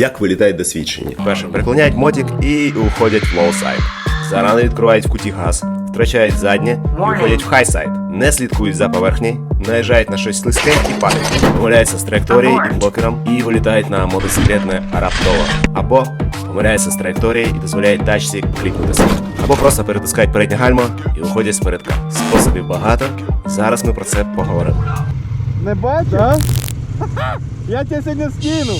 Як вилітають досвідчені? Перше, переклоняють мотик і уходять в лоу-сайд. Зарано відкривають в куті газ, втрачають заднє і уходять в хай-сайд. Не слідкують за поверхні, наїжджають на щось слизьке і падають. Помиляються з траєкторії і блокером і вилітають на мотоциклетне раптово. Або помиляються з траєкторії і дозволяють тачці кліпнутися. Або просто перетискають переднє гальмо і уходять з передка. Способів багато. Зараз ми про це поговоримо. Не бачиш? Я тебе сьогодні скину.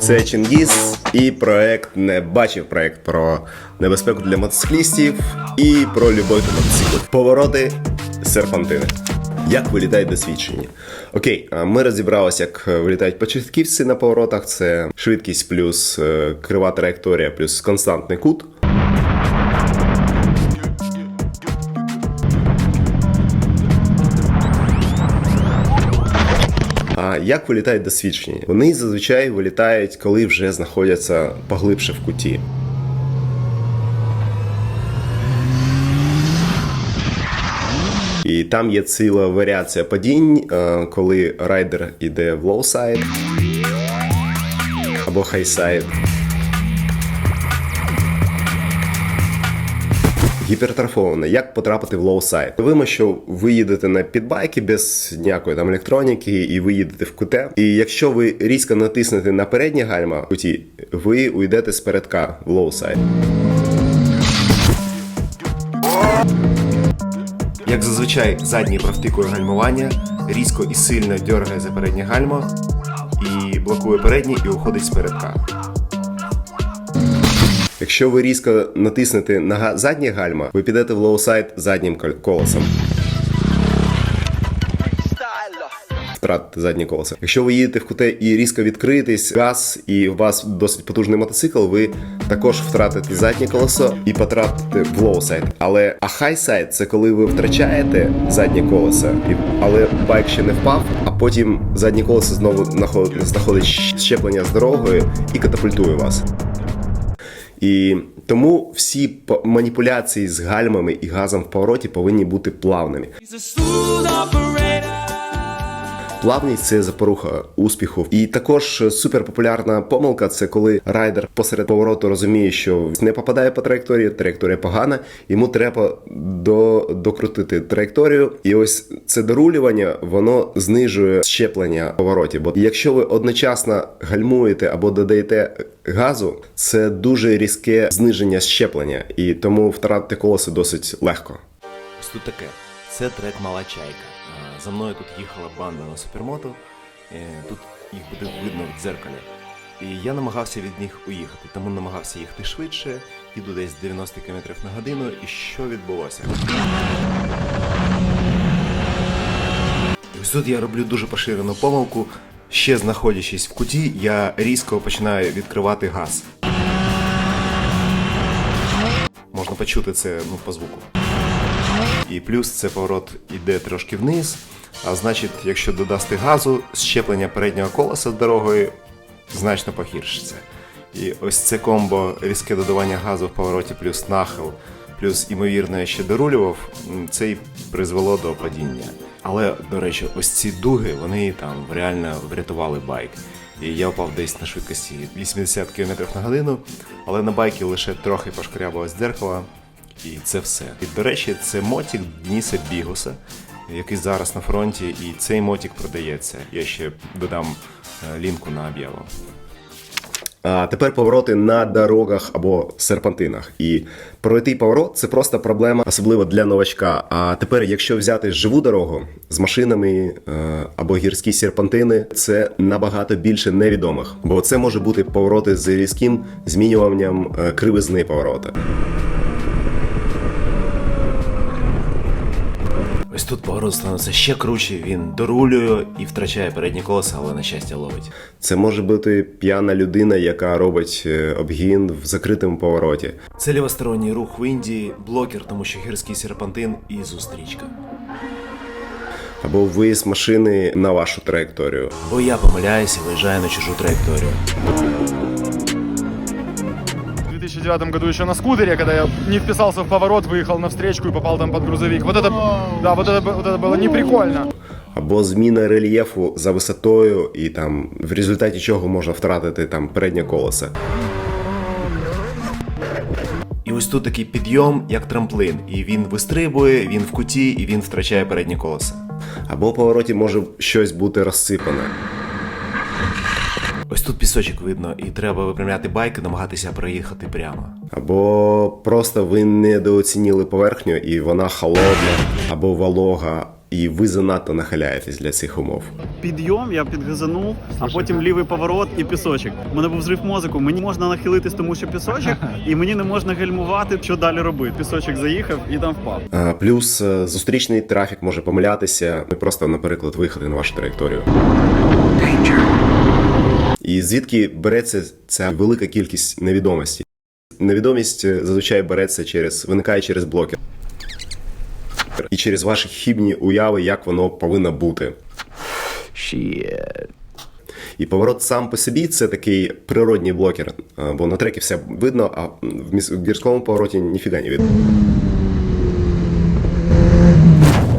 Це Чингіз і проект не бачив проект про небезпеку для мотоциклістів і про любов до мотоциклів. Повороти серпантини. Як вилітають досвідчені? Окей, ми розібралися, як вилітають початківці на поворотах. Це швидкість плюс е, крива траєкторія плюс константний кут. Як вилітають досвідчені? Вони зазвичай вилітають, коли вже знаходяться поглибше в куті. І там є ціла варіація падінь, е, коли райдер іде в лоу-сайд або хай-сайд. Гіпертрофована. Як потрапити в лоу-сайд? Вимо, що ви їдете на підбайки без ніякої там електроніки, і ви їдете в куте. І якщо ви різко натиснете на переднє гальма в куті, ви уйдете з передка в лоу-сайд. Як зазвичай, задній провтикує гальмування, різко і сильно дергає за переднє гальмо і блокує переднє і уходить з передка. Якщо ви різко натиснете на заднє гальма, ви підете в лоусайд заднім кол- колесом. Втратите заднє колесо. Якщо ви їдете в куте і різко відкриєтесь, газ, і у вас досить потужний мотоцикл, ви також втратите заднє колесо і потрапите в лоусайд. Але а хайсайд це коли ви втрачаєте заднє колесо, але байк ще не впав, а потім заднє колесо знову наход- знаходить щеплення з дорогою і катапультує вас. І тому всі маніпуляції з гальмами і газом в повороті повинні бути плавними. Плавність це запоруха успіху. І також суперпопулярна помилка це коли райдер посеред повороту розуміє, що не попадає по траєкторії, траєкторія погана, йому треба до, докрутити траєкторію. І ось це дорулювання воно знижує щеплення в повороті. Бо якщо ви одночасно гальмуєте або додаєте газу, це дуже різке зниження щеплення, і тому втратити колесо досить легко. Ось тут таке. Це трек Мала Чайка. За мною тут їхала банда на супермото. Е, Тут їх буде видно в дзеркалі. І я намагався від них уїхати, тому намагався їхати швидше, їду десь 90 км на годину. І що відбулося? Ось тут я роблю дуже поширену помилку. Ще знаходячись в куті, я різко починаю відкривати газ. Можна почути це ну, по звуку. І плюс це поворот іде трошки вниз. А значить, якщо додасти газу, щеплення переднього колеса з дорогою значно погіршиться. І ось це комбо різке додавання газу в повороті, плюс нахил, плюс імовірно я ще дорулював, це й призвело до падіння. Але, до речі, ось ці дуги, вони там реально врятували байк. І я впав десь на швидкості 80 км на годину, але на байкі лише трохи пошкрябалось дзеркало, і це все. І до речі, це мотик Дніса Бігуса, який зараз на фронті, і цей мотик продається. Я ще додам е, лінку на об'яву. А тепер повороти на дорогах або серпантинах. І пройти поворот це просто проблема, особливо для новачка. А тепер, якщо взяти живу дорогу з машинами е, або гірські серпантини, це набагато більше невідомих, бо це може бути повороти з різким змінюванням е, кривизни поворота. Ось тут поворот становиться ще круче, він дорулює і втрачає переднє колесо, але на щастя ловить. Це може бути п'яна людина, яка робить е, обгін в закритому повороті. Це лівосторонній рух в Індії, блокер, тому що гірський серпантин і зустрічка. Або виїзд машини на вашу траєкторію. Бо я помиляюся, виїжджаю на чужу траєкторію. В 2009 году еще на скутере, когда я не вписался в поворот, выехал на встречку и попал там под грузовик. Вот это, да, вот это, бы- вот это было не прикольно. або зміна рельєфу за висотою, і там в результаті чого можна втратити там переднє колесо. І ось тут такий підйом, як трамплин, і він вистрибує, він в куті, і він втрачає переднє колесо. Або в повороті може щось бути розсипане. Ось тут пісочок видно, і треба випрямляти байк і намагатися проїхати прямо. Або просто ви недооцінили поверхню, і вона холодна, або волога, і ви занадто нахиляєтесь для цих умов. Підйом, я підгазанув, а потім лівий поворот і пісочок. У мене був зрив мозку. Мені можна нахилитись, тому що пісочок, і мені не можна гальмувати, що далі робити. Пісочок заїхав і там впав. А, Плюс е, зустрічний трафік може помилятися, не просто, наприклад, виїхати на вашу траєкторію. І звідки береться ця велика кількість невідомості? Невідомість е, зазвичай береться через виникає через блокер. І через ваші хібні уяви, як воно повинно бути. І поворот сам по собі це такий природній блокер, е, бо на трекі все видно, а в гірському повороті ніфіга не видно.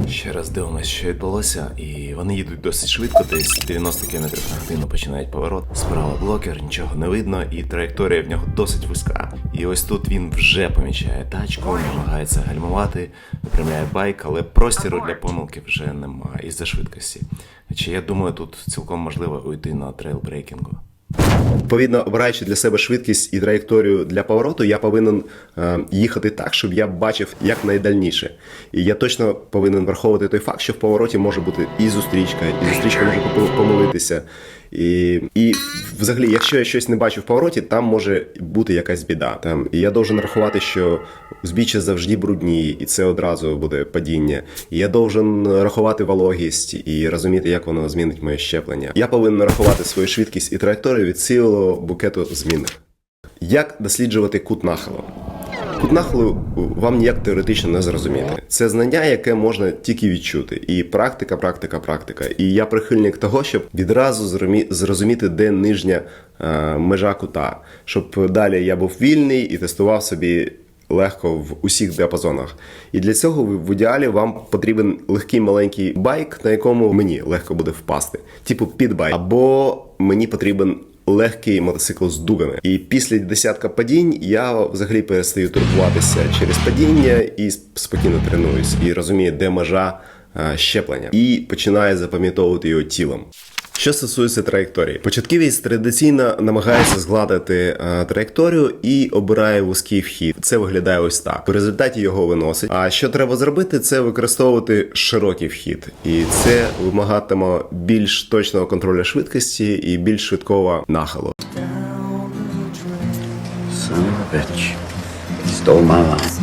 Ще раз дивимося, що відбулося, і вони їдуть досить швидко, десь 90 км на годину починають поворот. Справа блокер, нічого не видно, і траєкторія в нього досить вузька. І ось тут він вже помічає тачку, намагається гальмувати, випрямляє байк, але простіру для помилки вже немає із-за швидкості. Чи я думаю, тут цілком можливо уйти на трейлбрейкінгу. Відповідно, обираючи для себе швидкість і траєкторію для повороту, я повинен е, їхати так, щоб я бачив якнайдальніше. І я точно повинен враховувати той факт, що в повороті може бути і зустрічка, і зустрічка може помилитися. І, і взагалі, якщо я щось не бачу в повороті, там може бути якась біда. Там, і я должен рахувати, що узбіччя завжди брудні, і це одразу буде падіння. І я должен рахувати вологість і розуміти, як воно змінить моє щеплення. Я повинен рахувати свою швидкість і траєкторію від цілого букету змінних. Як досліджувати кут нахилу? Кут нахилу вам ніяк теоретично не зрозуміти. Це знання, яке можна тільки відчути. І практика, практика, практика. І я прихильник того, щоб відразу зрозуміти, де нижня е, межа кута, щоб далі я був вільний і тестував собі легко в усіх діапазонах. І для цього в ідеалі вам потрібен легкий маленький байк, на якому мені легко буде впасти, типу підбайк. Або мені потрібен легкий мотоцикл з дугами. І після десятка падінь я взагалі перестаю турбуватися через падіння і спокійно тренуюсь і розумію, де межа е, щеплення, і починаю запам'ятовувати його тілом. Що стосується траєкторії, початківець традиційно намагається згладити е, траєкторію і обирає вузький вхід. Це виглядає ось так. В результаті його виносить. А що треба зробити, це використовувати широкий вхід, і це вимагатиме більш точного контролю швидкості і більш швидкого нахилу. Son of a bitch. Stole my line.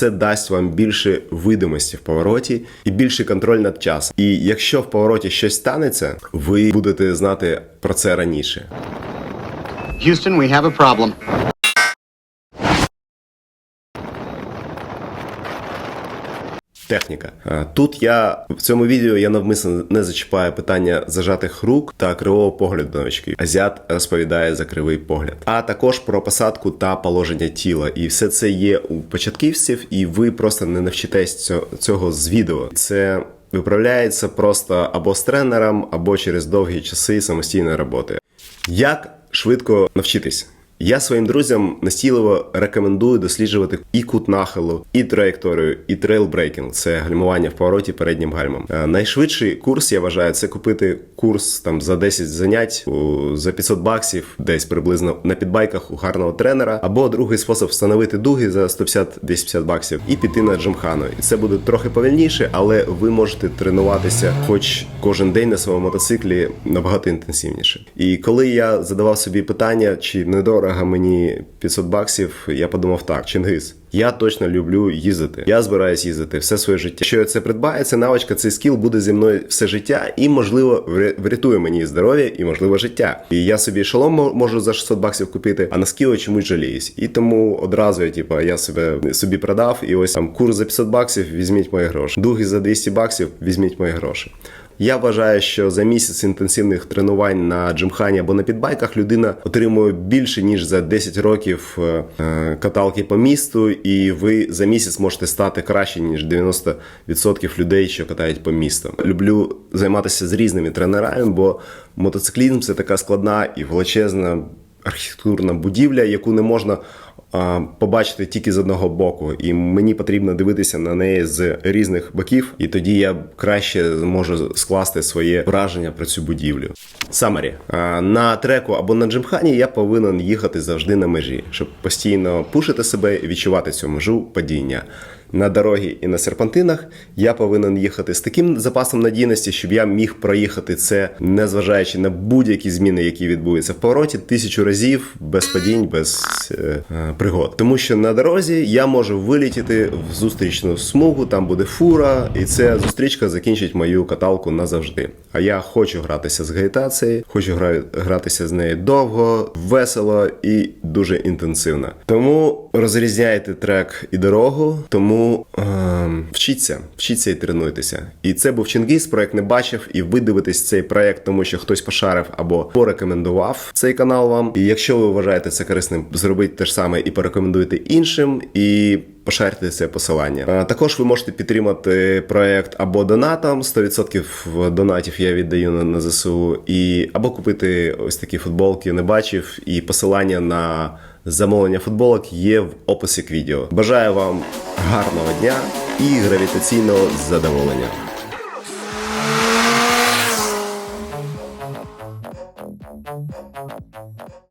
Це дасть вам більше видимості в повороті і більший контроль над часом. І якщо в повороті щось станеться, ви будете знати про це раніше. Houston, we have a problem. Техніка. Е, Тут я в цьому відео я навмисно не зачіпаю питання зажатих рук та кривого погляду новичків. Азіат розповідає за кривий погляд, а також про посадку та положення тіла. І все це є у початківців, і ви просто не навчитесь цього з відео. Це виправляється просто або з тренером, або через довгі часи самостійної роботи. Як швидко навчитись? Я своїм друзям настійливо рекомендую досліджувати і кут нахилу, і траєкторію, і трейлбрейкінг це гальмування в повороті переднім гальмом. Е, Найшвидший курс, я вважаю, це купити курс там за 10 занять за 500 баксів, десь приблизно на підбайках у гарного тренера. Або другий спосіб встановити дуги за 150-250 баксів і піти на джимхану. І це буде трохи повільніше, але ви можете тренуватися хоч кожен день на своєму мотоциклі набагато інтенсивніше. І коли я задавав собі питання, чи недорого мені 500 баксів, я подумав так: Чингис. Я точно люблю їздити. Я збираюсь їздити все своє життя. Якщо я це придбаю, ця навичка, цей скіл буде зі мною все життя і, можливо, врятує мені здоров'я і, можливо, життя. І я собі шолом можу за 600 баксів купити, а на скіл чомусь жаліюсь. І тому одразу я, типу, я себе собі продав, і ось там курс за 500 баксів, візьміть мої гроші. Дуги за 200 баксів, візьміть мої гроші. Я вважаю, що за місяць інтенсивних тренувань на джимхані або на підбайках людина отримує більше ніж за 10 років е, е, каталки по місту, і ви за місяць можете стати краще ніж 90% людей, що катають по місту. Люблю займатися з різними тренерами, бо мотоциклізм це така складна і величезна архітектурна будівля, яку не можна побачити тільки з одного боку. І мені потрібно дивитися на неї з різних боків, і тоді я краще можу скласти своє враження про цю будівлю. Самарі на треку або на джимхані я повинен їхати завжди на межі, щоб постійно пушити себе і відчувати цю межу падіння. На дорогі і на серпантинах я повинен їхати з таким запасом надійності, щоб я міг проїхати це, незважаючи на будь-які зміни, які відбудуться в повороті, тисячу разів без падінь, без е, е, пригод. Тому що на дорозі я можу вилітіти в зустрічну смугу, там буде фура, і ця зустрічка закінчить мою каталку назавжди. А я хочу гратися з гравітацією, хочу гра- гратися з нею довго, весело і дуже інтенсивно. Тому розрізняйте трек і дорогу, тому ем, вчіться, вчіться і тренуйтеся. І це був Чингіз, проект не бачив, і ви дивитесь цей проект, тому що хтось пошарив або порекомендував цей канал вам. І якщо ви вважаєте це корисним, зробіть те ж саме і порекомендуйте іншим. І Пошарте це посилання. Також ви можете підтримати проект або донатом. 100% донатів я віддаю на, на ЗСУ, і або купити ось такі футболки. Не бачив, і посилання на замовлення футболок є в описі к відео. Бажаю вам гарного дня і гравітаційного задоволення.